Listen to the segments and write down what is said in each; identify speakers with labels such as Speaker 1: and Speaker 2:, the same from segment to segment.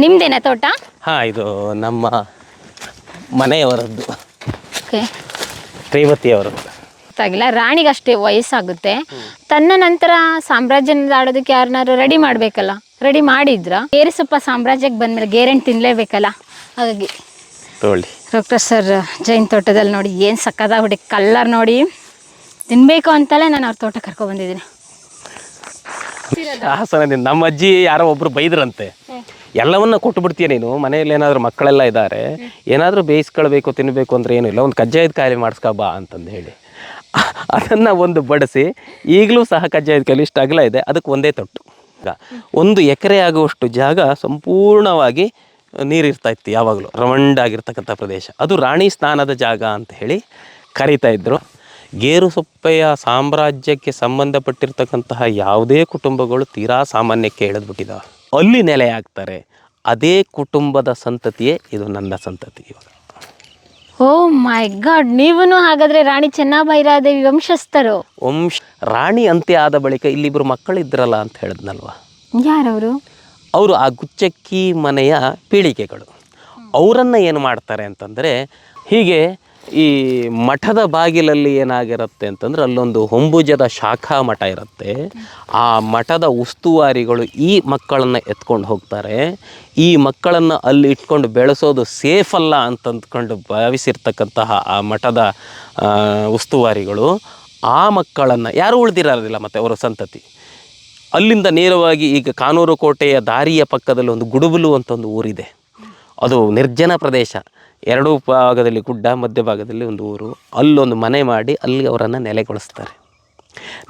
Speaker 1: ನಿಮ್ದೇನಾ ತೋಟ?
Speaker 2: ಹಾ ಇದು ನಮ್ಮ ಮನೆಯವರದ್ದು.
Speaker 1: ಓಕೆ.
Speaker 2: ರೇವತಿಯವರದ್ದು.
Speaker 1: ಗೊತ್ತಾಗಿಲ್ಲ ರಾಣಿಗಷ್ಟೇ ವಯಸ್ಸಾಗುತ್ತೆ. ತನ್ನ ನಂತರ ಸಾಮ್ರಾಜ್ಯನ ಆಡೋದಕ್ಕೆ ಯಾರನ್ನಾರು ರೆಡಿ ಮಾಡಬೇಕಲ್ಲ? ರೆಡಿ ಮಾಡಿದ್ರ? ಏರಿಸಪ್ಪ ಸಾಮ್ರಾಜ್ಯಕ್ಕೆ ಬಂದ್ಮೇಲೆ ಗೇರೆಂಟ್ ತಿನ್ಲೇಬೇಕಲ್ಲ? ಹಾಗಾಗಿ
Speaker 2: ತಗೊಳ್ಳಿ.
Speaker 1: ಡಾಕ್ಟರ್ ಸರ್ ಜೈನ್ ತೋಟದಲ್ಲಿ ನೋಡಿ ಏನು ಸಕ್ಕದಾಗ್ಬಿಟ್ಟು ಕಲ್ಲರ್ ನೋಡಿ ತಿನ್ಬೇಕು ಅಂತಲೇ ನಾನು ಅವ್ರ ತೋಟ ಕರ್ಕೊ ಬಂದಿದ್ದೀನಿ.
Speaker 2: ನಮ್ಮ ಅಜ್ಜಿ ಯಾರೋ ಒಬ್ರು ಬೈದ್ರಂತೆ. ಎಲ್ಲವನ್ನ ಕೊಟ್ಟು ಬಿಡ್ತೀಯ ನೀನು? ಮನೆಯಲ್ಲಿ ಏನಾದರೂ ಮಕ್ಕಳೆಲ್ಲ ಇದ್ದಾರೆ ಏನಾದರೂ ಬೇಯಿಸ್ಕೊಳ್ಬೇಕು ತಿನ್ನಬೇಕು ಅಂದ್ರೆ ಏನು ಇಲ್ಲ, ಒಂದು ಕಜ್ಜಾಯದ ಕಾಯಿಲೆ ಮಾಡಿಸ್ಕೊ ಬಾ ಅಂತಂದು ಹೇಳಿ. ಅದನ್ನು ಒಂದು ಬಡಿಸಿ, ಈಗಲೂ ಸಹ ಕಜ್ಜಾಯದ ಕಾಯಿಲೆ ಇಷ್ಟು ಅಗಲ ಇದೆ ಅದಕ್ಕೆ ಒಂದೇ ತೊಟ್ಟು. ಒಂದು ಎಕರೆ ಆಗುವಷ್ಟು ಜಾಗ ಸಂಪೂರ್ಣವಾಗಿ ನೀರಿರ್ತಾ ಇತ್ತು ಯಾವಾಗಲೂ. ರವಂಡ್ ಆಗಿರ್ತಕ್ಕಂಥ ಪ್ರದೇಶ. ಅದು ರಾಣಿ ಸ್ನಾನದ ಜಾಗ ಅಂತ ಹೇಳಿ ಕರೀತಾ ಇದ್ದರು ಗೇರು ಸೊಪ್ಪೆಯ ಸಾಮ್ರಾಜ್ಯಕ್ಕೆ ಸಂಬಂಧಪಟ್ಟಿರ್ತಕ್ಕಂತಹ ಯಾವುದೇ ಕುಟುಂಬಗಳು ತೀರಾ ಸಾಮಾನ್ಯಕ್ಕೆ ಇಳಿದ್ಬಿಟ್ಟಿದ್ದಾವೆ ಅಲ್ಲಿ ನೆಲೆಯಾಗ್ತಾರೆ ಅದೇ ಕುಟುಂಬದ ಸಂತತಿಯೇ ಇದು ನನ್ನ ಸಂತತಿ ಇವಾಗ.
Speaker 1: ಓ ಮೈ ಗಾಡ್ ನೀವೂ ಹಾಗಾದ್ರೆ ರಾಣಿ ಚೆನ್ನಭೈರಾದೇವಿ ವಂಶಸ್ಥರು?
Speaker 2: ವಂಶ ರಾಣಿ ಅಂತ್ಯ ಆದ ಬಳಿಕ ಮಕ್ಕಳು ಮಕ್ಕಳಿದ್ರಲ್ಲ ಅಂತ ಹೇಳಿದ್ನಲ್ವ?
Speaker 1: ಯಾರವರು?
Speaker 2: ಅವರು ಆ ಗುಚ್ಚಕ್ಕಿ ಮನೆಯ ಪೀಳಿಗೆಗಳು. ಅವರನ್ನು ಏನು ಮಾಡ್ತಾರೆ ಅಂತಂದರೆ ಹೀಗೆ ಈ ಮಠದ ಬಾಗಿಲಲ್ಲಿ ಏನಾಗಿರುತ್ತೆ ಅಂತಂದ್ರೆ ಅಲ್ಲೊಂದು ಹೊಂಬುಜದ ಶಾಖಾ ಮಠ ಇರುತ್ತೆ. ಆ ಮಠದ ಉಸ್ತುವಾರಿಗಳು ಈ ಮಕ್ಕಳನ್ನು ಎತ್ಕೊಂಡು ಹೋಗ್ತಾರೆ. ಈ ಮಕ್ಕಳನ್ನು ಅಲ್ಲಿ ಇಟ್ಕೊಂಡು ಬೆಳೆಸೋದು ಸೇಫ್ ಅಲ್ಲ ಅಂತಂದ್ಕೊಂಡು ಭಾವಿಸಿರ್ತಕ್ಕಂತಹ ಆ ಮಠದ ಉಸ್ತುವಾರಿಗಳು ಆ ಮಕ್ಕಳನ್ನು ಯಾರೂ ಉಳಿದಿರೋದಿಲ್ಲ ಮತ್ತು ಅವರ ಸಂತತಿ. ಅಲ್ಲಿಂದ ನೇರವಾಗಿ ಈಗ ಕಾನೂರು ಕೋಟೆಯ ದಾರಿಯ ಪಕ್ಕದಲ್ಲಿ ಒಂದು ಗುಡುಬಲು ಅಂತ ಒಂದು ಊರಿದೆ. ಅದು ನಿರ್ಜನ ಪ್ರದೇಶ. ಎರಡೂ ಭಾಗದಲ್ಲಿ ಗುಡ್ಡ ಮಧ್ಯಭಾಗದಲ್ಲಿ ಒಂದು ಊರು. ಅಲ್ಲೊಂದು ಮನೆ ಮಾಡಿ ಅಲ್ಲಿ ಅವರನ್ನು ನೆಲೆಗೊಳಿಸ್ತಾರೆ.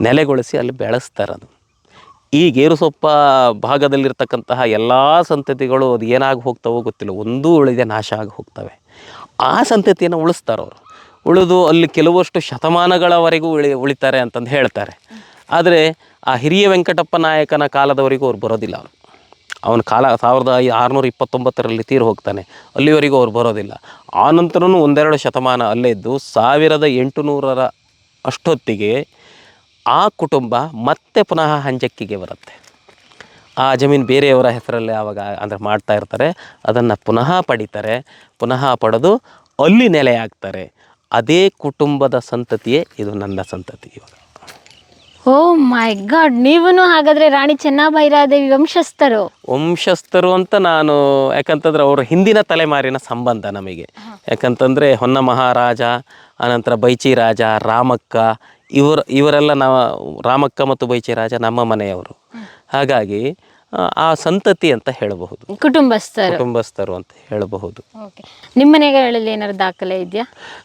Speaker 2: ನೆಲೆಗೊಳಿಸಿ ಅಲ್ಲಿ ಬೆಳೆಸ್ತಾರೆ ಅದು. ಈ ಗೇರುಸೊಪ್ಪ ಭಾಗದಲ್ಲಿರ್ತಕ್ಕಂತಹ ಎಲ್ಲ ಸಂತತಿಗಳು ಅದು ಏನಾಗಿ ಹೋಗ್ತಾವೋ ಗೊತ್ತಿಲ್ಲ. ಒಂದೂ ಉಳಿದೆ ನಾಶ ಆಗಿ ಹೋಗ್ತವೆ. ಆ ಸಂತತಿಯನ್ನು ಉಳಿಸ್ತಾರವರು ಉಳಿದು ಅಲ್ಲಿ ಕೆಲವಷ್ಟು ಶತಮಾನಗಳವರೆಗೂ ಉಳಿ, ಉಳಿತಾರೆ ಅಂತಂದು ಹೇಳ್ತಾರೆ. ಆದರೆ ಆ ಹಿರಿಯ ವೆಂಕಟಪ್ಪ ನಾಯಕನ ಕಾಲದವರೆಗೂ ಅವ್ರು ಬರೋದಿಲ್ಲ ಅವರು. ಅವನ ಕಾಲ ಸಾವಿರದ ಐ ಆರುನೂರ ಇಪ್ಪತ್ತೊಂಬತ್ತರಲ್ಲಿ ತೀರು ಹೋಗ್ತಾನೆ. ಅಲ್ಲಿವರೆಗೂ ಅವ್ರು ಬರೋದಿಲ್ಲ. ಆ ನಂತರನೂ ಒಂದೆರಡು ಶತಮಾನ ಅಲ್ಲೇ ಇದ್ದು ಸಾವಿರದ ಎಂಟುನೂರರ ಅಷ್ಟೊತ್ತಿಗೆ ಆ ಕುಟುಂಬ ಮತ್ತೆ ಪುನಃ ಹಂಜಕ್ಕಿಗೆ ಬರುತ್ತೆ. ಆ ಜಮೀನು ಬೇರೆಯವರ ಹೆಸರಲ್ಲಿ ಆವಾಗ ಅಂದರೆ ಮಾಡ್ತಾ ಇರ್ತಾರೆ. ಅದನ್ನು ಪುನಃ ಪಡಿತಾರೆ. ಪುನಃ ಪಡೆದು ಅಲ್ಲಿ ನೆಲೆಯಾಗ್ತಾರೆ ಅದೇ ಕುಟುಂಬದ ಸಂತತಿಯೇ ಇದು ನನ್ನ ಸಂತತಿ ಇವಾಗ.
Speaker 1: ಓ ಮೈ ಗಾಡ್ ನೀವೂ ಹಾಗಾದ್ರೆ ರಾಣಿ ಚೆನ್ನಭೈರಾದೇವಿ ವಂಶಸ್ಥರು.
Speaker 2: ವಂಶಸ್ಥರು ಅಂತ ನಾನು ಯಾಕಂತಂದ್ರೆ ಅವರ ಹಿಂದಿನ ತಲೆಮಾರಿನ ಸಂಬಂಧ ನಮಗೆ. ಯಾಕಂತಂದರೆ ಹೊನ್ನ ಮಹಾರಾಜ ಅನಂತರ ಬೈಚಿ ರಾಜ ರಾಮಕ್ಕ ಇವರು ಇವರೆಲ್ಲ ನಾವು ರಾಮಕ್ಕ ಮತ್ತು ಬೈಚಿ ರಾಜ ನಮ್ಮ ಮನೆಯವರು. ಹಾಗಾಗಿ ಆ, ಸಂತತಿ ಅಂತ ಹೇಳಬಹುದು.
Speaker 1: ಕುಟುಂಬಸ್ಥರು.
Speaker 2: ಕುಟುಂಬಸ್ಥರು ಅಂತ ಹೇಳಬಹುದು.
Speaker 1: ನಿಮ್ಮ ಮನೆಗಳಲ್ಲಿ ಏನಾದ್ರು ದಾಖಲೆ ಇದೆಯಾ?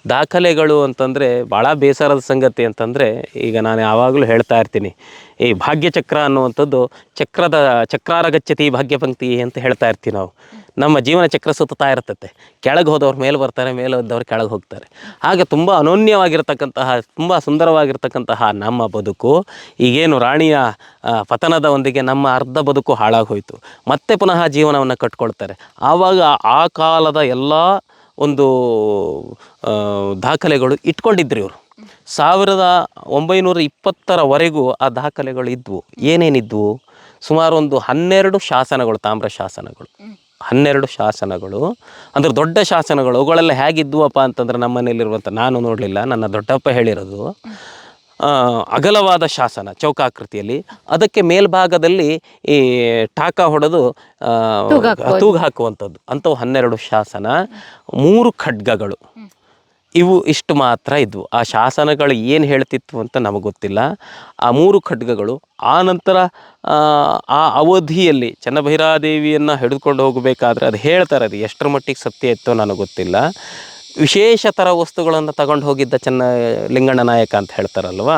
Speaker 2: ದಾಖಲೆಗಳು ಅಂತಂದರೆ ಭಾಳ ಬೇಸರದ ಸಂಗತಿ ಅಂತಂದರೆ ಈಗ ನಾನು ಯಾವಾಗಲೂ ಹೇಳ್ತಾ ಇರ್ತೀನಿ. ಈ ಭಾಗ್ಯಚಕ್ರ ಅನ್ನುವಂಥದ್ದು ಚಕ್ರದ ಚಕ್ರಾರ ಗಚ್ಚತಿ ಭಾಗ್ಯಪಂಕ್ತಿ ಅಂತ ಹೇಳ್ತಾ ಇರ್ತೀವಿ ನಾವು. ನಮ್ಮ ಜೀವನ ಚಕ್ರ ಸುತ್ತಾ ಇರ್ತತೆ. ಕೆಳಗೆ ಹೋದವ್ರು ಮೇಲೆ ಬರ್ತಾರೆ, ಮೇಲೆ ಹೋದವ್ರು ಕೆಳಗೆ ಹೋಗ್ತಾರೆ. ಹಾಗೆ ತುಂಬ ಅನೋನ್ಯವಾಗಿರ್ತಕ್ಕಂತಹ, ತುಂಬ ಸುಂದರವಾಗಿರ್ತಕ್ಕಂತಹ ನಮ್ಮ ಬದುಕು, ಈಗೇನು ರಾಣಿಯ ಪತನದ ಒಂದಿಗೆ ನಮ್ಮ ಅರ್ಧ ಬದುಕು ಹಾಳಾಗೋಯ್ತು ಮತ್ತೆ ಪುನಃ ಜೀವನವನ್ನು ಕಟ್ಕೊಳ್ತಾರೆ. ಆವಾಗ ಆ ಕಾಲದ ಎಲ್ಲ ಒಂದು ದಾಖಲೆಗಳು ಇಟ್ಕೊಂಡಿದ್ರು ಇವರು. ಸಾವಿರದ ಒಂಬೈನೂರ ಇಪ್ಪತ್ತರವರೆಗೂ ಆ ದಾಖಲೆಗಳು ಇದ್ವು. ಏನೇನಿದ್ವು? ಸುಮಾರು ಒಂದು ಹನ್ನೆರಡು ಶಾಸನಗಳು, ತಾಮ್ರ ಶಾಸನಗಳು. ಹನ್ನೆರಡು ಶಾಸನಗಳು. ಅಂದ್ರೆ ದೊಡ್ಡ ಶಾಸನಗಳು ಅವುಗಳೆಲ್ಲ ಹೇಗಿದ್ವಪ್ಪ ಅಂತಂದ್ರೆ ನಮ್ಮ ಮನೆಯಲ್ಲಿರುವಂಥ ನಾನು ನೋಡಲಿಲ್ಲ ನನ್ನ ದೊಡ್ಡಪ್ಪ ಹೇಳಿರೋದು ಅಗಲವಾದ ಶಾಸನ ಚೌಕಾಕೃತಿಯಲ್ಲಿ. ಅದಕ್ಕೆ ಮೇಲ್ಭಾಗದಲ್ಲಿ ಈ ಟಾಕ ಹೊಡೆದು ತೂಗು ಹಾಕುವಂಥದ್ದು ಅಂಥವು ಹನ್ನೆರಡು ಶಾಸನ ಮೂರು ಖಡ್ಗಗಳು. ಇವು ಇಷ್ಟು ಮಾತ್ರ ಇದ್ವು. ಆ ಶಾಸನಗಳು ಏನು ಹೇಳ್ತಿತ್ತು ಅಂತ ನಮಗೆ ಗೊತ್ತಿಲ್ಲ. ಆ ಮೂರು ಖಡ್ಗಗಳು ಆ ನಂತರ ಆ, ಅವಧಿಯಲ್ಲಿ ಚನ್ನಭೈರಾದೇವಿಯನ್ನು ಹಿಡಿದುಕೊಂಡು ಹೋಗಬೇಕಾದ್ರೆ ಅದು ಹೇಳ್ತಾರೆ ಅದು ಎಷ್ಟರ ಮಟ್ಟಿಗೆ ಸತ್ಯ ಇತ್ತೋ ನನಗೆ ಗೊತ್ತಿಲ್ಲ. ವಿಶೇಷ ಥರ ವಸ್ತುಗಳನ್ನು ತಗೊಂಡು ಹೋಗಿದ್ದ ಚೆನ್ನ ಲಿಂಗಣ್ಣ ನಾಯಕ ಅಂತ ಹೇಳ್ತಾರಲ್ವ?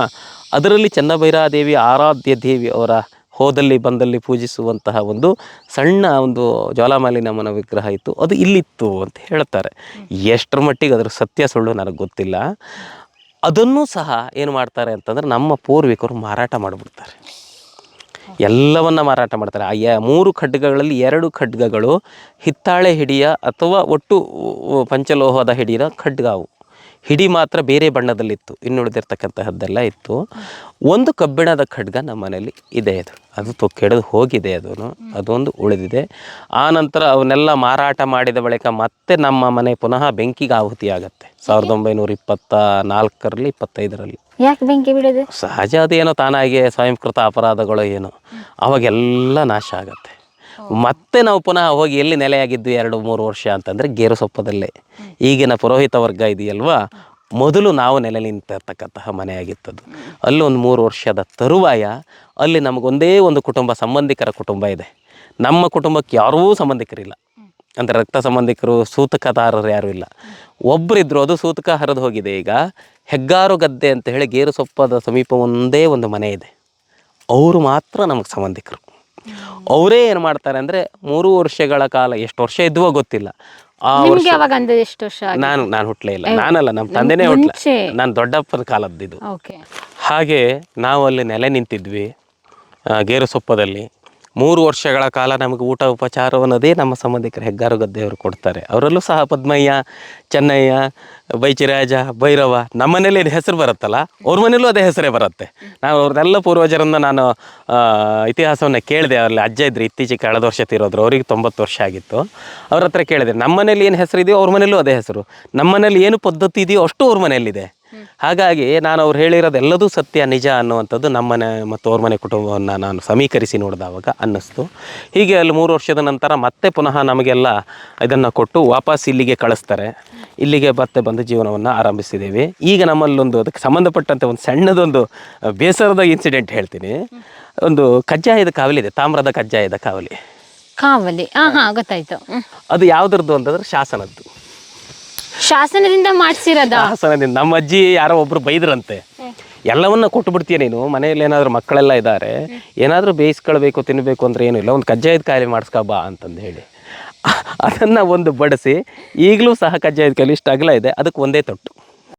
Speaker 2: ಅದರಲ್ಲಿ ಚನ್ನಭೈರಾದೇವಿ ಆರಾಧ್ಯ ದೇವಿ ಅವರ ಹೋದಲ್ಲಿ ಬಂದಲ್ಲಿ ಪೂಜಿಸುವಂತಹ ಒಂದು ಸಣ್ಣ ಒಂದು ಜ್ವಾಲಾಮಾಲಿನಮ್ಮನ ವಿಗ್ರಹ ಇತ್ತು. ಅದು ಇಲ್ಲಿತ್ತು ಅಂತ ಹೇಳ್ತಾರೆ. ಎಷ್ಟರ ಮಟ್ಟಿಗೆ ಅದರ ಸತ್ಯ ಸುಳ್ಳು ನನಗೆ ಗೊತ್ತಿಲ್ಲ. ಅದನ್ನು ಸಹ ಏನು ಮಾಡ್ತಾರೆ ಅಂತಂದ್ರೆ ನಮ್ಮ ಪೂರ್ವಿಕರು ಮಾರಾಟ ಮಾಡಿಬಿಡ್ತಾರೆ. ಎಲ್ಲವನ್ನ ಮಾರಾಟ ಮಾಡ್ತಾರೆ. ಆ ಮೂರು ಖಡ್ಗಗಳಲ್ಲಿ ಎರಡು ಖಡ್ಗಗಳು ಹಿತ್ತಾಳೆ ಹಿಡಿಯ ಅಥವಾ ಒಟ್ಟು ಪಂಚಲೋಹದ ಹಿಡಿಯ ಖಡ್ಗ ಅವು ಹಿಡಿ ಮಾತ್ರ ಬೇರೆ ಬಣ್ಣದಲ್ಲಿತ್ತು. ಇನ್ನುಳಿದಿರ್ತಕ್ಕಂತಹದ್ದೆಲ್ಲ ಇತ್ತು. ಒಂದು ಕಬ್ಬಿಣದ ಖಡ್ಗ ನಮ್ಮ ಮನೇಲಿ ಇದೆ ಅದು. ಅದು ತು ಕೆಡದು ಹೋಗಿದೆ ಅದನ್ನು ಅದೊಂದು ಉಳಿದಿದೆ. ಆ ನಂತರ ಅವನ್ನೆಲ್ಲ ಮಾರಾಟ ಮಾಡಿದ ಬಳಿಕ ಮತ್ತೆ ನಮ್ಮ ಮನೆ ಪುನಃ ಬೆಂಕಿಗೆ ಆಹುತಿ ಆಗುತ್ತೆ. ಸಾವಿರದ ಒಂಬೈನೂರ ಇಪ್ಪತ್ತ ನಾಲ್ಕರಲ್ಲಿ ಇಪ್ಪತ್ತೈದರಲ್ಲಿ.
Speaker 1: ಯಾಕೆ ಬೆಂಕಿ ಬಿಡೋದು
Speaker 2: ಸಹಜ ಅದೇನೋ ತಾನಾಗಿ ಸ್ವಯಂಕೃತ ಅಪರಾಧಗಳು ಏನೋ. ಅವಾಗೆಲ್ಲ ನಾಶ ಆಗತ್ತೆ. ಮತ್ತೆ ನಾವು ಪುನಃ ಹೋಗಿ ಎಲ್ಲಿ ನೆಲೆಯಾಗಿದ್ದು ಎರಡು ಮೂರು ವರ್ಷ ಅಂತಂದರೆ ಗೇರುಸೊಪ್ಪದಲ್ಲೇ ಈಗಿನ ಪುರೋಹಿತ ವರ್ಗ ಇದೆಯಲ್ವಾ? ಮೊದಲು ನಾವು ನೆಲೆ ನಿಂತಿರ್ತಕ್ಕಂತಹ ಮನೆಯಾಗಿತ್ತದು. ಅಲ್ಲಿ ಒಂದು ಮೂರು ವರ್ಷದ ತರುವಾಯ ಅಲ್ಲಿ ನಮಗೊಂದೇ ಒಂದು ಕುಟುಂಬ ಸಂಬಂಧಿಕರ ಕುಟುಂಬ ಇದೆ. ನಮ್ಮ ಕುಟುಂಬಕ್ಕೆ ಯಾರೂ ಸಂಬಂಧಿಕರಿಲ್ಲ. ಅಂದರೆ ರಕ್ತ ಸಂಬಂಧಿಕರು, ಸೂತಕದಾರರು ಯಾರೂ ಇಲ್ಲ. ಒಬ್ಬರಿದ್ದರು ಅದು ಸೂತಕ ಹರಿದು ಹೋಗಿದೆ. ಈಗ ಹೆಗ್ಗಾರು ಗದ್ದೆ ಅಂತ ಹೇಳಿ ಗೇರು ಸೊಪ್ಪದ ಸಮೀಪ ಒಂದೇ ಒಂದು ಮನೆ ಇದೆ. ಅವರು ಮಾತ್ರ ನಮಗೆ ಸಂಬಂಧಿಕರು. ಅವರೇ ಏನು ಮಾಡ್ತಾರೆ ಅಂದರೆ ಮೂರು ವರ್ಷಗಳ ಕಾಲ ಎಷ್ಟು ವರ್ಷ ಇದ್ವೋ ಗೊತ್ತಿಲ್ಲ. ಆ
Speaker 1: ನಿಮ್ಗೆ ಅವಾಗ ಎಷ್ಟು ವರ್ಷ ಆಗಿ
Speaker 2: ನಾನು ನಾನು ಹುಟ್ಟಲೇ ಇಲ್ಲ. ನಾನಲ್ಲ ನಮ್ಮ ತಂದೆನೇ ಹುಟ್ಟಲ
Speaker 1: ಮುಂಚೆ.
Speaker 2: ನಾನು ದೊಡ್ಡಪ್ಪನ ಕಾಲದ್ದು
Speaker 1: ಓಕೆ.
Speaker 2: ಹಾಗೆ ನಾವು ಅಲ್ಲಿ ನೆಲೆ ನಿಂತಿದ್ವಿ ಆ, ಗೇರುಸೊಪ್ಪದಲ್ಲಿ. ಮೂರು ವರ್ಷಗಳ ಕಾಲ ನಮಗೆ ಊಟ ಉಪಚಾರವನ್ನದೇ ನಮ್ಮ ಸಂಬಂಧಿಕರು ಹೆಗ್ಗಾರು ಗದ್ದೆಯವರು ಕೊಡ್ತಾರೆ. ಅವರಲ್ಲೂ ಸಹ ಪದ್ಮಯ್ಯ, ಚೆನ್ನಯ್ಯ, ಬೈಚಿರಾಜ, ಭೈರವ ನಮ್ಮ ಮನೇಲಿ ಹೆಸರು ಬರುತ್ತಲ್ಲ, ಅವ್ರ ಮನೇಲೂ ಅದೇ ಹೆಸರೇ ಬರುತ್ತೆ. ನಾವು ಅವ್ರನ್ನೆಲ್ಲ ಪೂರ್ವಜರನ್ನ ನಾನು ಇತಿಹಾಸವನ್ನು ಕೇಳಿದೆ. ಅಲ್ಲಿ ಅಜ್ಜ ಇದ್ದರು ಇತ್ತೀಚೆಗೆ ಕಳೆದ ವರ್ಷ ತಿರೋದ್ರು, ಅವ್ರಿಗೆ ತೊಂಬತ್ತು ವರ್ಷ ಆಗಿತ್ತು. ಅವ್ರ ಹತ್ರ ಕೇಳಿದೆ ನಮ್ಮ ಮನೇಲಿ ಏನು ಹೆಸರು ಇದೆಯೋ ಅವ್ರ ಮನೇಲೂ ಅದೇ ಹೆಸರು. ನಮ್ಮ ಮನೇಲಿ ಏನು ಪದ್ಧತಿ ಇದೆಯೋ ಅಷ್ಟು ಅವ್ರ ಮನೆಯಲ್ಲಿದೆ ಹಾಗಾಗಿ ನಾನು ಅವ್ರು ಹೇಳಿರೋದೆಲ್ಲದೂ ಸತ್ಯ ನಿಜ ಅನ್ನುವಂಥದ್ದು ನಮ್ಮನೆ ಮತ್ತು ಅವ್ರ ಮನೆ ಕುಟುಂಬವನ್ನು ನಾನು ಸಮೀಕರಿಸಿ ನೋಡಿದವಾಗ ಅನ್ನಿಸ್ತು. ಹೀಗೆ ಅಲ್ಲಿ ಮೂರು ವರ್ಷದ ನಂತರ ಮತ್ತೆ ಪುನಃ ನಮಗೆಲ್ಲ ಇದನ್ನು ಕೊಟ್ಟು ವಾಪಸ್ ಇಲ್ಲಿಗೆ ಕಳಿಸ್ತಾರೆ. ಇಲ್ಲಿಗೆ ಮತ್ತೆ ಬಂದು ಜೀವನವನ್ನು ಆರಂಭಿಸಿದ್ದೀವಿ. ಈಗ ನಮ್ಮಲ್ಲೊಂದು ಅದಕ್ಕೆ ಸಂಬಂಧಪಟ್ಟಂತೆ ಒಂದು ಸಣ್ಣದೊಂದು ಬೇಸರದ ಇನ್ಸಿಡೆಂಟ್ ಹೇಳ್ತೀನಿ. ಒಂದು ಕಜ್ಜಾಯದ ಕಾವಲಿ ಇದೆ ತಾಮ್ರದ ಕಜ್ಜಾಯದ ಕಾವಲಿ.
Speaker 1: ಕಾವಲಿ. ಹಾ ಹಾ ಗೊತ್ತಾಯ್ತು
Speaker 2: ಅದು ಯಾವುದ್ರದ್ದು ಅಂತಂದ್ರೆ ಶಾಸನದ್ದು.
Speaker 1: ಶಾಸನದಿಂದ ಮಾಡಿಸಿರೋದ?
Speaker 2: ಶಾಸನದಿಂದ. ನಮ್ಮ ಅಜ್ಜಿ ಯಾರೋ ಒಬ್ರು ಬೈದ್ರಂತೆ. ಎಲ್ಲವನ್ನ ಕೊಟ್ಟು ಬಿಡ್ತೀಯ ನೀನು? ಮನೆಯಲ್ಲಿ ಏನಾದರೂ ಮಕ್ಕಳೆಲ್ಲ ಇದ್ದಾರೆ ಏನಾದರೂ ಬೇಯಿಸ್ಕೊಳ್ಬೇಕು ತಿನ್ನಬೇಕು ಅಂದ್ರೆ ಏನೂ ಇಲ್ಲ? ಒಂದು ಕಜ್ಜಾಯದ ಕಾಯಿಲೆ ಮಾಡಿಸ್ಕೊ ಬಾ ಅಂತಂದು ಹೇಳಿ. ಅದನ್ನು ಒಂದು ಬಡಿಸಿ, ಈಗಲೂ ಸಹ ಕಜ್ಜಾಯದ ಕಾಯಿಲೆ ಇಷ್ಟು ಅಗಲ ಇದೆ ಅದಕ್ಕೆ ಒಂದೇ ತೊಟ್ಟು.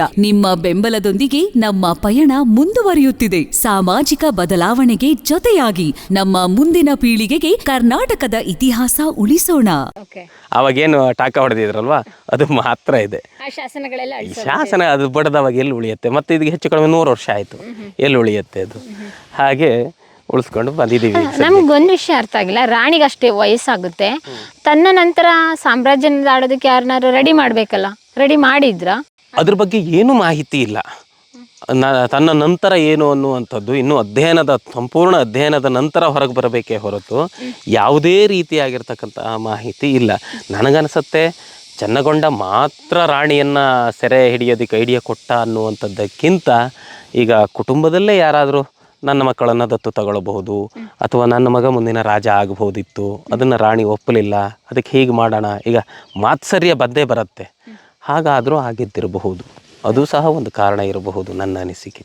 Speaker 3: ನಿಮ್ಮ ಬೆಂಬಲದೊಂದಿಗೆ ನಮ್ಮ ಪಯಣ ಮುಂದುವರಿಯುತ್ತಿದೆ. ಸಾಮಾಜಿಕ ಬದಲಾವಣೆಗೆ ಜೊತೆಯಾಗಿ ನಮ್ಮ ಮುಂದಿನ ಪೀಳಿಗೆಗೆ ಕರ್ನಾಟಕದ ಇತಿಹಾಸ ಉಳಿಸೋಣ.
Speaker 2: ಅವಾಗೇನು ಟಾಕ ಹೊಡೆದಿದ್ರಲ್ವಾ? ಅದು ಮಾತ್ರ ಇದೆ.
Speaker 1: ಆ ಶಾಸನಗಳೆಲ್ಲ
Speaker 2: ಈ ಶಾಸನ ಅದು ಬಡದವಾಗ ಎಲ್ಲಿ ಉಳಿಯುತ್ತೆ? ಮತ್ತೆ ಇದಕ್ಕೆ ಹೆಚ್ಚು ಕಡಿಮೆ ನೂರು ವರ್ಷ ಆಯಿತು. ಎಲ್ಲಿ ಉಳಿಯುತ್ತೆ ಅದು? ಹಾಗೆ ಉಳಿಸ್ಕೊಂಡು ಬಂದಿದ್ದೀವಿ.
Speaker 1: ನಮ್ಗೊಂದು ವಿಷಯ ಅರ್ಥ ಆಗಿಲ್ಲ. ರಾಣಿಗಷ್ಟೇ ವಯಸ್ಸಾಗುತ್ತೆ. ತನ್ನ ನಂತರ ಸಾಮ್ರಾಜ್ಯನ ಆಡೋದಕ್ಕೆ ಯಾರನ್ನಾರು ರೆಡಿ ಮಾಡ್ಬೇಕಲ್ಲ? ರೆಡಿ ಮಾಡಿದ್ರ?
Speaker 2: ಅದ್ರ ಬಗ್ಗೆ ಏನೂ ಮಾಹಿತಿ ಇಲ್ಲ. ನ, ತನ್ನ ನಂತರ ಏನು ಅನ್ನುವಂಥದ್ದು ಇನ್ನೂ ಅಧ್ಯಯನದ, ಸಂಪೂರ್ಣ ಅಧ್ಯಯನದ ನಂತರ ಹೊರಗೆ ಬರಬೇಕೇ ಹೊರತು ಯಾವುದೇ ರೀತಿಯಾಗಿರ್ತಕ್ಕಂತಹ ಮಾಹಿತಿ ಇಲ್ಲ. ನನಗನ್ಸತ್ತೆ ಚೆನ್ನಗೊಂಡ ಮಾತ್ರ ರಾಣಿಯನ್ನು ಸೆರೆ ಹಿಡಿಯೋದಕ್ಕೆ ಐಡಿಯಾ ಕೊಟ್ಟ ಅನ್ನುವಂಥದ್ದಕ್ಕಿಂತ ಈಗ ಕುಟುಂಬದಲ್ಲೇ ಯಾರಾದರೂ ನನ್ನ ಮಕ್ಕಳನ್ನು ದತ್ತು ತಗೊಳ್ಬಹುದು ಅಥವಾ ನನ್ನ ಮಗ ಮುಂದಿನ ರಾಜ ಆಗಬಹುದಿತ್ತು ಅದನ್ನು ರಾಣಿ ಒಪ್ಪಲಿಲ್ಲ, ಅದಕ್ಕೆ ಹೀಗೆ ಮಾಡೋಣ. ಈಗ ಮಾತ್ಸರ್ಯ ಬಂದೇ ಬರುತ್ತೆ. ಹಾಗಾದರೂ ಆಗಿದ್ದಿರಬಹುದು. ಅದು ಸಹ ಒಂದು ಕಾರಣ ಇರಬಹುದು ನನ್ನ ಅನಿಸಿಕೆ.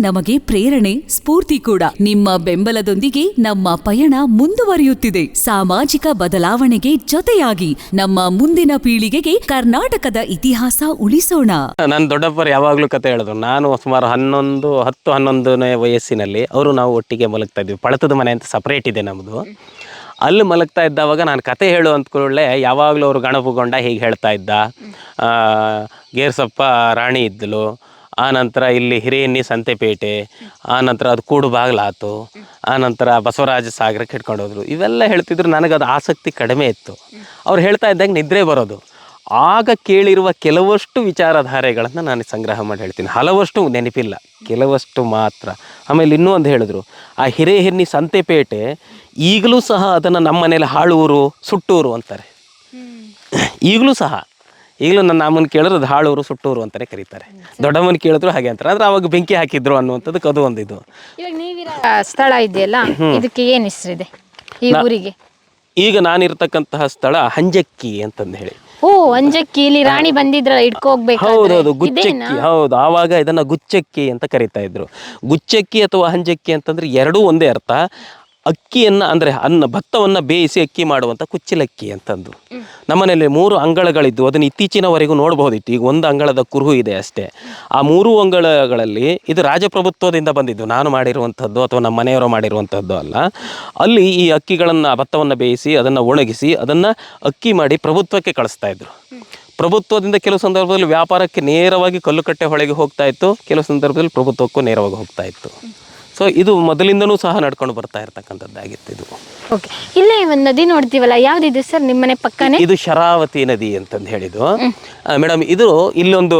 Speaker 3: ನಮಗೆ ಪ್ರೇರಣೆ, ಸ್ಫೂರ್ತಿ ಕೂಡ. ನಿಮ್ಮ ಬೆಂಬಲದೊಂದಿಗೆ ನಮ್ಮ ಪಯಣ ಮುಂದುವರಿಯುತ್ತಿದೆ. ಸಾಮಾಜಿಕ ಬದಲಾವಣೆಗೆ ಜೊತೆಯಾಗಿ ನಮ್ಮ ಮುಂದಿನ ಪೀಳಿಗೆಗೆ ಕರ್ನಾಟಕದ ಇತಿಹಾಸ ಉಳಿಸೋಣ.
Speaker 2: ನನ್ನ ದೊಡ್ಡಪ್ಪರು ಯಾವಾಗಲೂ ಕತೆ ಹೇಳಿದ್ರು ನಾನು ಸುಮಾರು ಹನ್ನೊಂದು, ಹತ್ತು, ಹನ್ನೊಂದನೇ ವಯಸ್ಸಿನಲ್ಲಿ ಅವರು ನಾವು ಒಟ್ಟಿಗೆ ಮಲಗ್ತಾ ಇದ್ವಿ. ಪಳತದ ಮನೆ ಅಂತ ಸಪ್ರೇಟ್ ಇದೆ ನಮ್ಮದು ಅಲ್ಲಿ ಮಲಗ್ತಾ ಇದ್ದಾವಾಗ ನಾನು ಕತೆ ಹೇಳು ಅಂತ ಅಂದ್ಕೊಳ್ಳೆ ಯಾವಾಗಲೂ ಅವರು ಗಣಪುಗೊಂಡ ಹೀಗೆ ಹೇಳ್ತಾ ಇದ್ದ. ಗೇರ್ಸಪ್ಪ ರಾಣಿ ಇದ್ದಲು ಆ ನಂತರ ಇಲ್ಲಿ ಹಿರಿಯನ್ನಿ ಸಂತೆಪೇಟೆ ಆ ನಂತರ ಅದು ಕೂಡು ಬಾಗ್ಲಾತು ಆ ನಂತರ ಬಸವರಾಜ ಸಾಗರಕ್ಕೆ ಹಿಡ್ಕೊಂಡು ಹೋದರು. ಇವೆಲ್ಲ ಹೇಳ್ತಿದ್ರು ನನಗೆ ಅದು ಆಸಕ್ತಿ ಕಡಿಮೆ ಇತ್ತು. ಅವ್ರು ಹೇಳ್ತಾ ಇದ್ದಾಗ ನಿದ್ರೆ ಬರೋದು. ಆಗ ಕೇಳಿರುವ ಕೆಲವಷ್ಟು ವಿಚಾರಧಾರೆಗಳನ್ನು ನಾನು ಸಂಗ್ರಹ ಮಾಡಿ ಹೇಳ್ತೀನಿ. ಹಲವಷ್ಟು ನೆನಪಿಲ್ಲ. ಕೆಲವಷ್ಟು ಮಾತ್ರ. ಆಮೇಲೆ ಇನ್ನೂ ಒಂದು ಹೇಳಿದ್ರು ಆ ಹಿರೇಹಿರ್ನಿ ಸಂತೆಪೇಟೆ ಈಗಲೂ ಸಹ ಅದನ್ನು ನಮ್ಮ ಮನೇಲಿ ಹಾಳೂರು ಸುಟ್ಟೂರು ಅಂತಾರೆ. ಈಗಲೂ ಸಹ ಈಗಲೂ ನನ್ನ ಅಮ್ಮನ ಕೇಳಿದ್ರೆ ಅದು ಹಾಳೂರು ಸುಟ್ಟೂರು ಅಂತಾನೆ ಕರೀತಾರೆ. ದೊಡ್ಡಮ್ಮನ ಕೇಳಿದ್ರು ಹಾಗೆ ಅಂತಾರೆ. ಆದ್ರೆ ಅವಾಗ ಬೆಂಕಿ ಹಾಕಿದ್ರು ಅನ್ನುವಂಥದ್ದಕ್ಕೆ ಅದು ಒಂದಿದು.
Speaker 1: ಇವಾಗ ನೀವಿರೋ ಸ್ಥಳ ಇದೆಯಲ್ಲ ಇದಕ್ಕೆ ಏನು ಹೆಸರಿದೆ ಈ ಊರಿಗೆ?
Speaker 2: ಈಗ ನಾನಿರ್ತಕ್ಕಂತಹ ಸ್ಥಳ ಹಂಜಕ್ಕಿ ಅಂತಂದು ಹೇಳಿ.
Speaker 1: ಓ ಅಂಜಕ್ಕಿ ಇಲ್ಲಿ ರಾಣಿ ಬಂದಿದ್ರ ಇಟ್ಕೊ ಹೋಗ್ಬೇಕು
Speaker 2: ಹೌದೌದು ಗುಚ್ಚಕ್ಕಿ ಹೌದು. ಆವಾಗ ಇದನ್ನ ಗುಚ್ಚಕ್ಕಿ ಅಂತ ಕರಿತಾ ಇದ್ರು. ಗುಚ್ಚಕ್ಕಿ ಅಥವಾ ಹಂಜಕ್ಕಿ ಅಂತಂದ್ರೆ ಎರಡೂ ಒಂದೇ ಅರ್ಥ. ಅಕ್ಕಿಯನ್ನ ಅಂದರೆ ಅನ್ನ ಭತ್ತವನ್ನು ಬೇಯಿಸಿ ಅಕ್ಕಿ ಮಾಡುವಂಥ ಕುಚ್ಚಿಲಕ್ಕಿ ಅಂತಂದು. ನಮ್ಮನೇಲಿ ಮೂರು ಅಂಗಳಗಳಿದ್ದು ಅದನ್ನು ಇತ್ತೀಚಿನವರೆಗೂ ನೋಡಬಹುದಿತ್ತು. ಈಗ ಒಂದು ಅಂಗಳದ ಕುರುಹು ಇದೆ ಅಷ್ಟೇ. ಆ ಮೂರು ಅಂಗಳಗಳಲ್ಲಿ ಇದು ರಾಜಪ್ರಭುತ್ವದಿಂದ ಬಂದಿದ್ದು. ನಾನು ಮಾಡಿರುವಂಥದ್ದು ಅಥವಾ ನಮ್ಮ ಮನೆಯವರು ಮಾಡಿರುವಂಥದ್ದು ಅಲ್ಲ. ಅಲ್ಲಿ ಈ ಅಕ್ಕಿಗಳನ್ನು ಭತ್ತವನ್ನು ಬೇಯಿಸಿ ಅದನ್ನು ಒಣಗಿಸಿ ಅದನ್ನು ಅಕ್ಕಿ ಮಾಡಿ ಪ್ರಭುತ್ವಕ್ಕೆ ಕಳಿಸ್ತಾ ಇದ್ರು. ಪ್ರಭುತ್ವದಿಂದ ಕೆಲವು ಸಂದರ್ಭದಲ್ಲಿ ವ್ಯಾಪಾರಕ್ಕೆ ನೇರವಾಗಿ ಕಲ್ಲುಕಟ್ಟೆ ಹೊಳೆಗೆ ಹೋಗ್ತಾ ಇತ್ತು. ಕೆಲವು ಸಂದರ್ಭದಲ್ಲಿ ಪ್ರಭುತ್ವಕ್ಕೂ ನೇರವಾಗಿ ಹೋಗ್ತಾ ಇತ್ತು. ಸೊ ಇದು ಮೊದಲಿಂದನೂ ಸಹ ನಡ್ಕೊಂಡು ಬರ್ತಾ ಇರ್ತಕ್ಕಂಥದ್ದಾಗಿತ್ತು ಇದು.
Speaker 1: ಓಕೆ ಇಲ್ಲೇ ಒಂದು ನದಿ ನೋಡ್ತೀವಲ್ಲ ಯಾವ್ದಿದೆ ಸರ್ ನಿಮ್ಮನೆ ಪಕ್ಕನೇ?
Speaker 2: ಇದು ಶರಾವತಿ ನದಿ ಅಂತಂದು ಹೇಳಿದ್ದು. ಮೇಡಮ್ ಇದು ಇಲ್ಲೊಂದು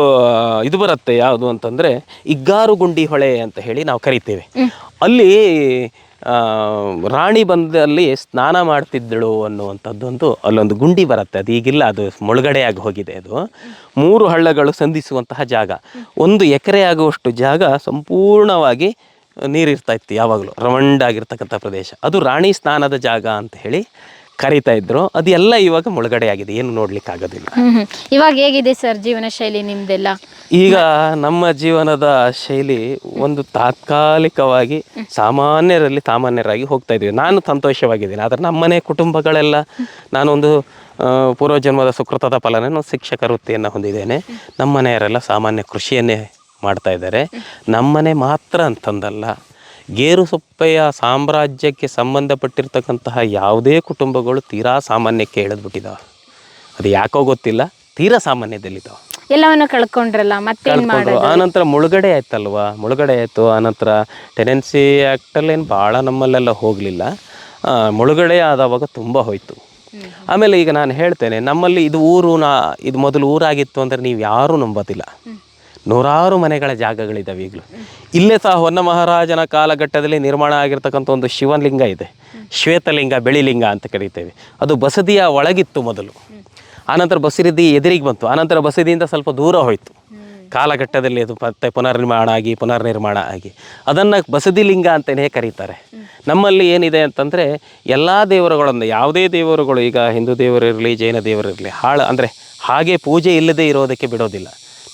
Speaker 2: ಇದು ಬರುತ್ತೆ ಯಾವುದು ಅಂತಂದ್ರೆ ಇಗ್ಗಾರು ಗುಂಡಿ ಹೊಳೆ ಅಂತ ಹೇಳಿ ನಾವು ಕರಿತೇವೆ. ಅಲ್ಲಿ ರಾಣಿ ಬಂದಲ್ಲಿ ಸ್ನಾನ ಮಾಡ್ತಿದ್ದಳು ಅನ್ನುವಂಥದ್ದೊಂದು ಅಲ್ಲೊಂದು ಗುಂಡಿ ಬರುತ್ತೆ. ಅದು ಈಗಿಲ್ಲ ಅದು ಮುಳುಗಡೆಯಾಗಿ ಹೋಗಿದೆ ಅದು. ಮೂರು ಹಳ್ಳಗಳು ಸಂಧಿಸುವಂತಹ ಜಾಗ. ಒಂದು ಎಕರೆ ಆಗುವಷ್ಟು ಜಾಗ ಸಂಪೂರ್ಣವಾಗಿ ನೀರಿರ್ತಾ ಇತ್ತು ಯಾವಾಗಲೂ ರವಂಡ್ ಆಗಿರ್ತಕ್ಕಂಥ ಪ್ರದೇಶ. ಅದು ರಾಣಿ ಸ್ನಾನದ ಜಾಗ ಅಂತ ಹೇಳಿ ಕರಿತಾ ಇದ್ರು. ಅದೆಲ್ಲ ಇವಾಗ ಮುಳುಗಡೆ ಆಗಿದೆ ಏನು ನೋಡ್ಲಿಕ್ಕೆ ಆಗೋದಿಲ್ಲ.
Speaker 1: ಇವಾಗ ಹೇಗಿದೆ ಸರ್ ಜೀವನ ಶೈಲಿ ನಿಮ್ದೆಲ್ಲ?
Speaker 2: ಈಗ ನಮ್ಮ ಜೀವನದ ಶೈಲಿ ಒಂದು ತಾತ್ಕಾಲಿಕವಾಗಿ ಸಾಮಾನ್ಯರಲ್ಲಿ ಸಾಮಾನ್ಯರಾಗಿ ಹೋಗ್ತಾ ಇದ್ದೀವಿ. ನಾನು ಸಂತೋಷವಾಗಿದ್ದೀನಿ ಆದರೆ ನಮ್ಮನೆ ಕುಟುಂಬಗಳೆಲ್ಲ ನಾನೊಂದು ಪೂರ್ವಜನ್ಮದ ಸುಕೃತದ ಫಲನೇ ಶಿಕ್ಷಕ ವೃತ್ತಿಯನ್ನು ಹೊಂದಿದ್ದೇನೆ. ನಮ್ಮ ಮನೆಯವರೆಲ್ಲ ಸಾಮಾನ್ಯ ಕೃಷಿಯನ್ನೇ ಮಾಡ್ತಾ ಇದ್ದಾರೆ. ನಮ್ಮನೆ ಮಾತ್ರ ಅಂತಂದಲ್ಲ ಗೇರು ಸೊಪ್ಪೆಯ ಸಾಮ್ರಾಜ್ಯಕ್ಕೆ ಸಂಬಂಧಪಟ್ಟಿರ್ತಕ್ಕಂತಹ ಯಾವುದೇ ಕುಟುಂಬಗಳು ತೀರಾ ಸಾಮಾನ್ಯಕ್ಕೆ ಇಳಿದ್ಬಿಟ್ಟಿದ್ದಾವೆ ಅದು ಯಾಕೋ ಗೊತ್ತಿಲ್ಲ ತೀರಾ ಸಾಮಾನ್ಯದಲ್ಲಿದ್ದಾವೆ
Speaker 1: ಎಲ್ಲವನ್ನು ಕಳ್ಕೊಂಡ್ರಲ್ಲ ಮತ್ತೆ
Speaker 2: ಆನಂತರ ಮುಳುಗಡೆ ಆಯ್ತಲ್ವಾ? ಮುಳುಗಡೆ ಆಯಿತು. ಆನಂತರ ಟೆನೆನ್ಸಿ ಆ್ಯಕ್ಟಲ್ಲೇನು ಭಾಳ ನಮ್ಮಲ್ಲೆಲ್ಲ ಹೋಗಲಿಲ್ಲ. ಮುಳುಗಡೆ ಆದವಾಗ ತುಂಬ ಹೋಯಿತು. ಆಮೇಲೆ ಈಗ ನಾನು ಹೇಳ್ತೇನೆ ನಮ್ಮಲ್ಲಿ ಇದು ಊರು ನಾ ಇದು ಮೊದಲು ಊರಾಗಿತ್ತು ಅಂದರೆ ನೀವು ಯಾರೂ ನಂಬೋದಿಲ್ಲ. ನೂರಾರು ಮನೆಗಳ ಜಾಗಗಳಿದ್ದಾವೆ ಈಗಲೂ. ಇಲ್ಲೇ ಸಹ ಹೊನ್ನ ಮಹಾರಾಜನ ಕಾಲಘಟ್ಟದಲ್ಲಿ ನಿರ್ಮಾಣ ಆಗಿರ್ತಕ್ಕಂಥ ಒಂದು ಶಿವಲಿಂಗ ಇದೆ. ಶ್ವೇತಲಿಂಗ, ಬೆಳಿಲಿಂಗ ಅಂತ ಕರೀತೇವೆ. ಅದು ಬಸದಿಯ ಒಳಗಿತ್ತು ಮೊದಲು. ಆನಂತರ ಬಸದಿ ಎದುರಿಗೆ ಬಂತು. ಆನಂತರ ಬಸದಿಯಿಂದ ಸ್ವಲ್ಪ ದೂರ ಹೋಯಿತು. ಕಾಲಘಟ್ಟದಲ್ಲಿ ಅದು ಮತ್ತೆ ಪುನರ್ನಿರ್ಮಾಣ ಆಗಿ ಪುನರ್ನಿರ್ಮಾಣ ಆಗಿ. ಅದನ್ನು ಬಸದಿಲಿಂಗ ಅಂತಲೇ ಕರೀತಾರೆ. ನಮ್ಮಲ್ಲಿ ಏನಿದೆ ಅಂತಂದರೆ ಎಲ್ಲ ದೇವರುಗಳನ್ನು, ಯಾವುದೇ ದೇವರುಗಳು ಈಗ ಹಿಂದೂ ದೇವರಿರಲಿ, ಜೈನ ದೇವರಿರಲಿ, ಹಾಳು ಅಂದರೆ ಹಾಗೆ ಪೂಜೆ ಇಲ್ಲದೆ ಇರೋದಕ್ಕೆ ಬಿಡೋದಿಲ್ಲ.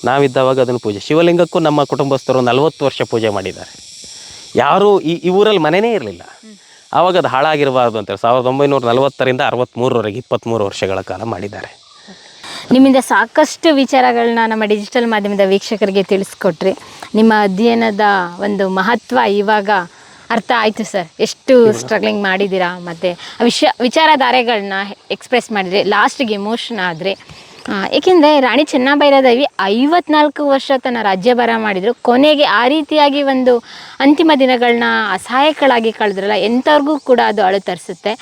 Speaker 2: ನಾವಿದ್ದಾವಾಗ ಅದನ್ನು ಪೂಜೆ. ಶಿವಲಿಂಗಕ್ಕೂ ನಮ್ಮ ಕುಟುಂಬಸ್ಥರು ನಲವತ್ತು ವರ್ಷ ಪೂಜೆ ಮಾಡಿದ್ದಾರೆ. ಯಾರೂ ಈ ಈ ಊರಲ್ಲಿ ಮನೆಯೇ ಇರಲಿಲ್ಲ. ಆವಾಗ ಅದು ಹಾಳಾಗಿರಬಾರ್ದು ಅಂತ ಸಾವಿರದ ಒಂಬೈನೂರ ನಲವತ್ತರಿಂದ ಅರವತ್ತ್ಮೂರವರೆಗೆ ಇಪ್ಪತ್ತ್ಮೂರು ವರ್ಷಗಳ ಕಾಲ ಮಾಡಿದ್ದಾರೆ.
Speaker 1: ನಿಮ್ಮಿಂದ ಸಾಕಷ್ಟು ವಿಚಾರಗಳನ್ನ ನಮ್ಮ ಡಿಜಿಟಲ್ ಮಾಧ್ಯಮದ ವೀಕ್ಷಕರಿಗೆ ತಿಳಿಸ್ಕೊಟ್ರಿ. ನಿಮ್ಮ ಅಧ್ಯಯನದ ಒಂದು ಮಹತ್ವ ಇವಾಗ ಅರ್ಥ ಆಯಿತು ಸರ್. ಎಷ್ಟು ಸ್ಟ್ರಗ್ಲಿಂಗ್ ಮಾಡಿದ್ದೀರಾ ಮತ್ತು ವಿಷ ವಿಚಾರಧಾರೆಗಳನ್ನ ಎಕ್ಸ್ಪ್ರೆಸ್ ಮಾಡಿದ್ರಿ ಲಾಸ್ಟಿಗೆ ಎಮೋಷನ್ ಆದರೆ ಏಕೆಂದರೆ ರಾಣಿ ಚೆನ್ನಭೈರಾದೇವಿ ಐವತ್ನಾಲ್ಕು ವರ್ಷ ತನ್ನ ರಾಜ್ಯಭಾರ ಮಾಡಿದರು. ಕೊನೆಗೆ ಆ ರೀತಿಯಾಗಿ ಒಂದು ಅಂತಿಮ ದಿನಗಳನ್ನ ಅಸಹಾಯಕಳಾಗಿ ಕಳೆದ್ರಲ್ಲ, ಎಂಥವ್ರಿಗೂ ಕೂಡ ಅದು ಅಳು ತರಿಸುತ್ತೆ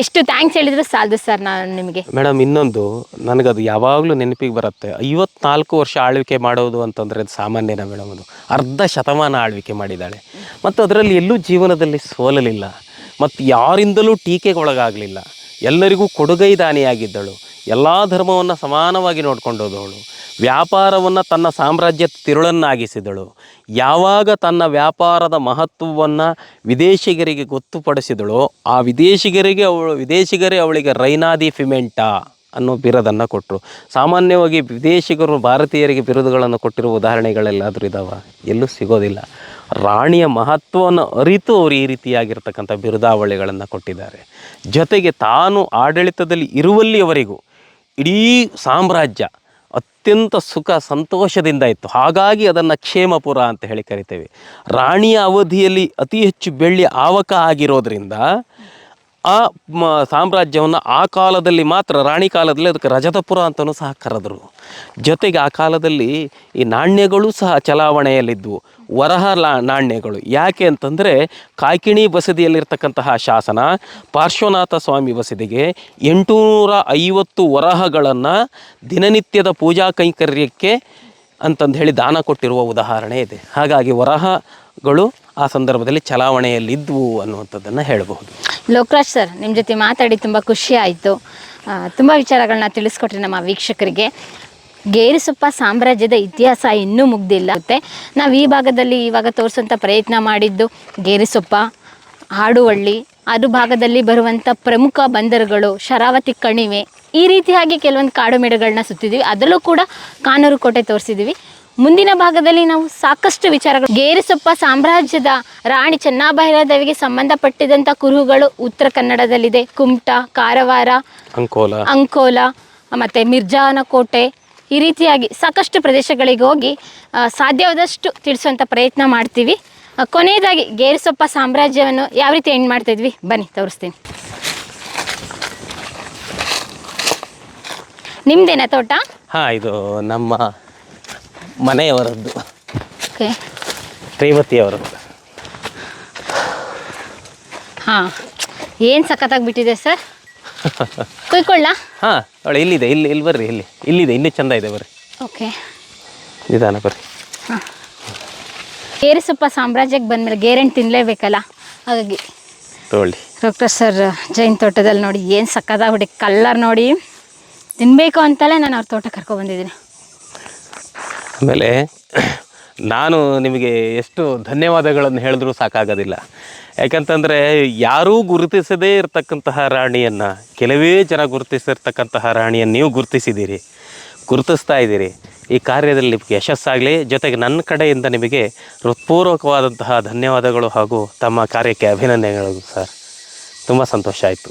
Speaker 1: ಎಷ್ಟು ಥ್ಯಾಂಕ್ಸ್ ಹೇಳಿದ್ರು ಸಾಲದು ಸರ್ ನಾನು ನಿಮಗೆ.
Speaker 2: ಮೇಡಮ್ ಇನ್ನೊಂದು, ನನಗದು ಯಾವಾಗಲೂ ನೆನಪಿಗೆ ಬರುತ್ತೆ, ಐವತ್ನಾಲ್ಕು ವರ್ಷ ಆಳ್ವಿಕೆ ಮಾಡೋದು ಅಂತಂದರೆ ಅದು ಸಾಮಾನ್ಯನ ಮೇಡಮ್ ಅದು. ಅರ್ಧ ಶತಮಾನ ಆಳ್ವಿಕೆ ಮಾಡಿದ್ದಾಳೆ. ಮತ್ತು ಅದರಲ್ಲಿ ಎಲ್ಲೂ ಜೀವನದಲ್ಲಿ ಸೋಲಲಿಲ್ಲ. ಮತ್ತು ಯಾರಿಂದಲೂ ಟೀಕೆಗೊಳಗಾಗಲಿಲ್ಲ. ಎಲ್ಲರಿಗೂ ಕೊಡುಗೈ ದಾನಿಯಾಗಿದ್ದಳು. ಎಲ್ಲ ಧರ್ಮವನ್ನು ಸಮಾನವಾಗಿ ನೋಡಿಕೊಂಡೋದವಳು ವ್ಯಾಪಾರವನ್ನು ತನ್ನ ಸಾಮ್ರಾಜ್ಯ ತಿರುಳನ್ನಾಗಿಸಿದಳು. ಯಾವಾಗ ತನ್ನ ವ್ಯಾಪಾರದ ಮಹತ್ವವನ್ನು ವಿದೇಶಿಗರಿಗೆ ಗೊತ್ತುಪಡಿಸಿದಳೋ, ಆ ವಿದೇಶಿಗರಿಗೆ ಅವಳು, ವಿದೇಶಿಗರೇ ಅವಳಿಗೆ ರೈನಾದಿ ಫಿಮೆಂಟಾ. ಅನ್ನೋ ಬಿರುದನ್ನು ಕೊಟ್ಟರು ಸಾಮಾನ್ಯವಾಗಿ ವಿದೇಶಿಗರು ಭಾರತೀಯರಿಗೆ ಬಿರುದುಗಳನ್ನು ಕೊಟ್ಟಿರುವ ಉದಾಹರಣೆಗಳೆಲ್ಲಾದರೂ ಇದಾವೆ? ಎಲ್ಲೂ ಸಿಗೋದಿಲ್ಲ. ರಾಣಿಯ ಮಹತ್ವವನ್ನು ಅರಿತು ಅವರು ಈ ರೀತಿಯಾಗಿರ್ತಕ್ಕಂಥ ಬಿರುದಾವಳಿಗಳನ್ನು ಕೊಟ್ಟಿದ್ದಾರೆ. ಜೊತೆಗೆ ತಾನು ಆಡಳಿತದಲ್ಲಿ ಇರುವಲ್ಲಿಯವರೆಗೂ ಇಡೀ ಸಾಮ್ರಾಜ್ಯ ಅತ್ಯಂತ ಸುಖ ಸಂತೋಷದಿಂದ ಇತ್ತು. ಹಾಗಾಗಿ ಅದನ್ನು ಕ್ಷೇಮಪುರ ಅಂತ ಹೇಳಿ ಕರಿತೇವೆ. ರಾಣಿಯ ಅವಧಿಯಲ್ಲಿ ಅತಿ ಹೆಚ್ಚು ಬೆಳ್ಳಿ ಆವಕ ಆಗಿರೋದ್ರಿಂದ ಆ ಸಾಮ್ರಾಜ್ಯವನ್ನು ಆ ಕಾಲದಲ್ಲಿ ಮಾತ್ರ, ರಾಣಿ ಕಾಲದಲ್ಲಿ ಅದಕ್ಕೆ ರಜತಪುರ ಅಂತಲೂ ಸಹ ಕರೆದರು. ಜೊತೆಗೆ ಆ ಕಾಲದಲ್ಲಿ ಈ ನಾಣ್ಯಗಳು ಸಹ ಚಲಾವಣೆಯಲ್ಲಿದ್ದವು ವರಹ ಲಾ, ನಾಣ್ಯಗಳು. ಯಾಕೆ ಅಂತಂದರೆ ಕಾಕಿಣಿ ಬಸದಿಯಲ್ಲಿರ್ತಕ್ಕಂತಹ ಶಾಸನ, ಪಾರ್ಶ್ವನಾಥ ಸ್ವಾಮಿ ಬಸದಿಗೆ ಎಂಟುನೂರ ಐವತ್ತು ವರಹಗಳನ್ನು ದಿನನಿತ್ಯದ ಪೂಜಾ ಕೈಂಕರ್ಯಕ್ಕೆ ಅಂತಂದು ಹೇಳಿ ದಾನ ಕೊಟ್ಟಿರುವ ಉದಾಹರಣೆ ಇದೆ. ಹಾಗಾಗಿ ವರಹಗಳು ಆ ಸಂದರ್ಭದಲ್ಲಿ ಚಲಾವಣೆಯಲ್ಲಿದ್ವು ಅನ್ನುವಂಥದ್ದನ್ನು ಹೇಳಬಹುದು.
Speaker 1: ಲೋಕರಾಜ್ ಸರ್ ನಿಮ್ಮ ಜೊತೆ ಮಾತಾಡಿ ತುಂಬ ಖುಷಿ ಆಯಿತು. ತುಂಬ ವಿಚಾರಗಳನ್ನ ತಿಳಿಸ್ಕೊಟ್ರಿ ನಮ್ಮ ವೀಕ್ಷಕರಿಗೆ. ಗೇರುಸೊಪ್ಪ ಸಾಮ್ರಾಜ್ಯದ ಇತಿಹಾಸ ಇನ್ನೂ ಮುಗ್ದಿಲ್ಲ. ನಾವು ಈ ಭಾಗದಲ್ಲಿ ಇವಾಗ ತೋರಿಸುವಂಥ ಪ್ರಯತ್ನ ಮಾಡಿದ್ದು ಗೇರುಸೊಪ್ಪ ಹಾಡುವಳ್ಳಿ ಅದು ಭಾಗದಲ್ಲಿ ಬರುವಂಥ ಪ್ರಮುಖ ಬಂದರುಗಳು, ಶರಾವತಿ ಕಣಿವೆ, ಈ ರೀತಿಯಾಗಿ ಕೆಲವೊಂದು ಕಾಡು ಮೇಡುಗಳನ್ನ ಸುತ್ತಿದ್ದೀವಿ ಅದರಲ್ಲೂ ಕೂಡ ಕಾನೂರು ಕೋಟೆ ತೋರಿಸಿದ್ದೀವಿ ಮುಂದಿನ ಭಾಗದಲ್ಲಿ ನಾವು ಸಾಕಷ್ಟು ವಿಚಾರಗಳು. ಗೇರಿಸೊಪ್ಪ ಸಾಮ್ರಾಜ್ಯದ ರಾಣಿ ಚೆನ್ನಭೈರಾದೇವಿಗೆ ಸಂಬಂಧಪಟ್ಟಿದಂತ ಕುರುಹುಗಳು ಉತ್ತರ ಕನ್ನಡದಲ್ಲಿದೆ. ಕುಮಟ ಕಾರವಾರ
Speaker 2: ಅಂಕೋಲ.
Speaker 1: ಅಂಕೋಲ ಮತ್ತೆ ಮಿರ್ಜಾನ ಕೋಟೆ ಈ ರೀತಿಯಾಗಿ ಸಾಕಷ್ಟು ಪ್ರದೇಶಗಳಿಗೆ ಹೋಗಿ ಸಾಧ್ಯವಾದಷ್ಟು ತಿಳಿಸುವಂತ ಪ್ರಯತ್ನ ಮಾಡ್ತೀವಿ. ಕೊನೆಯದಾಗಿ ಗೇರಿಸೊಪ್ಪ ಸಾಮ್ರಾಜ್ಯವನ್ನು ಯಾವ ರೀತಿ ಎಂಡ್ ಮಾಡ್ತಿದ್ವಿ ಬನ್ನಿ ತೋರಿಸ್ತೀನಿ. ನಿಮ್ದೇನಾ ತೋಟ?
Speaker 2: ಹಾಂ ಇದು ನಮ್ಮ ಮನೆಯವರದ್ದು.
Speaker 1: ಓಕೆ.
Speaker 2: ಶ್ರೀಮತಿಯವರದ್ದು
Speaker 1: ಹಾಂ ಏನು ಸಖತ್ತಾಗಿ ಬಿಟ್ಟಿದೆ ಸರ್? ಕುಯ್ಕೊಳ್ಳ?
Speaker 2: ಹಾಂ ಅವಳು ಇಲ್ಲಿದೆ ಇಲ್ಲಿ ಇಲ್ಲಿ ಬರ್ರಿ ಇಲ್ಲಿ ಇಲ್ಲಿದೆ ಇನ್ನೂ ಚಂದ ಇದೆ ಬರ್ರಿ.
Speaker 1: ಓಕೆ.
Speaker 2: ನಿಧಾನ ಬರ್ರಿ.
Speaker 1: ಗೇರುಸೊಪ್ಪ ಸಾಮ್ರಾಜ್ಯಕ್ಕೆ ಬಂದಮೇಲೆ ಗೇರೆಂಟ್ ತಿನ್ನಲೇಬೇಕಲ್ಲ ಹಾಗಾಗಿ
Speaker 2: ತೊಗೊಳ್ಳಿ.
Speaker 1: ಡಾಕ್ಟರ್ ಸರ್ ಜೈನ್ ತೋಟದಲ್ಲಿ ನೋಡಿ ಏನು ಸಕ್ಕದಾಗ್ಬಿಟ್ಟು ಕಲ್ಲರ್ ನೋಡಿ ತಿನ್ನಬೇಕು ಅಂತಲೇ ನಾನು ಅವ್ರ ತೋಟ ಕರ್ಕೊಬಂದಿದ್ದೀನಿ
Speaker 2: ಆಮೇಲೆ ನಾನು ನಿಮಗೆ ಎಷ್ಟು ಧನ್ಯವಾದಗಳನ್ನು ಹೇಳಿದ್ರೂ ಸಾಕಾಗೋದಿಲ್ಲ. ಯಾಕಂತಂದರೆ ಯಾರೂ ಗುರುತಿಸದೇ ಇರತಕ್ಕಂತಹ ರಾಣಿಯನ್ನು, ಕೆಲವೇ ಜನ ಗುರುತಿಸಿರ್ತಕ್ಕಂತಹ ರಾಣಿಯನ್ನು ನೀವು ಗುರುತಿಸಿದ್ದೀರಿ, ಗುರುತಿಸ್ತಾ ಇದ್ದೀರಿ. ಈ ಕಾರ್ಯದಲ್ಲಿ ನಿಮಗೆ ಯಶಸ್ಸಾಗಲಿ. ಜೊತೆಗೆ ನನ್ನ ಕಡೆಯಿಂದ ನಿಮಗೆ ಹೃತ್ಪೂರ್ವಕವಾದಂತಹ ಧನ್ಯವಾದಗಳು ಹಾಗೂ ತಮ್ಮ ಕಾರ್ಯಕ್ಕೆ ಅಭಿನಂದನೆಗಳು ಸರ್. ತುಂಬ ಸಂತೋಷ ಆಯಿತು.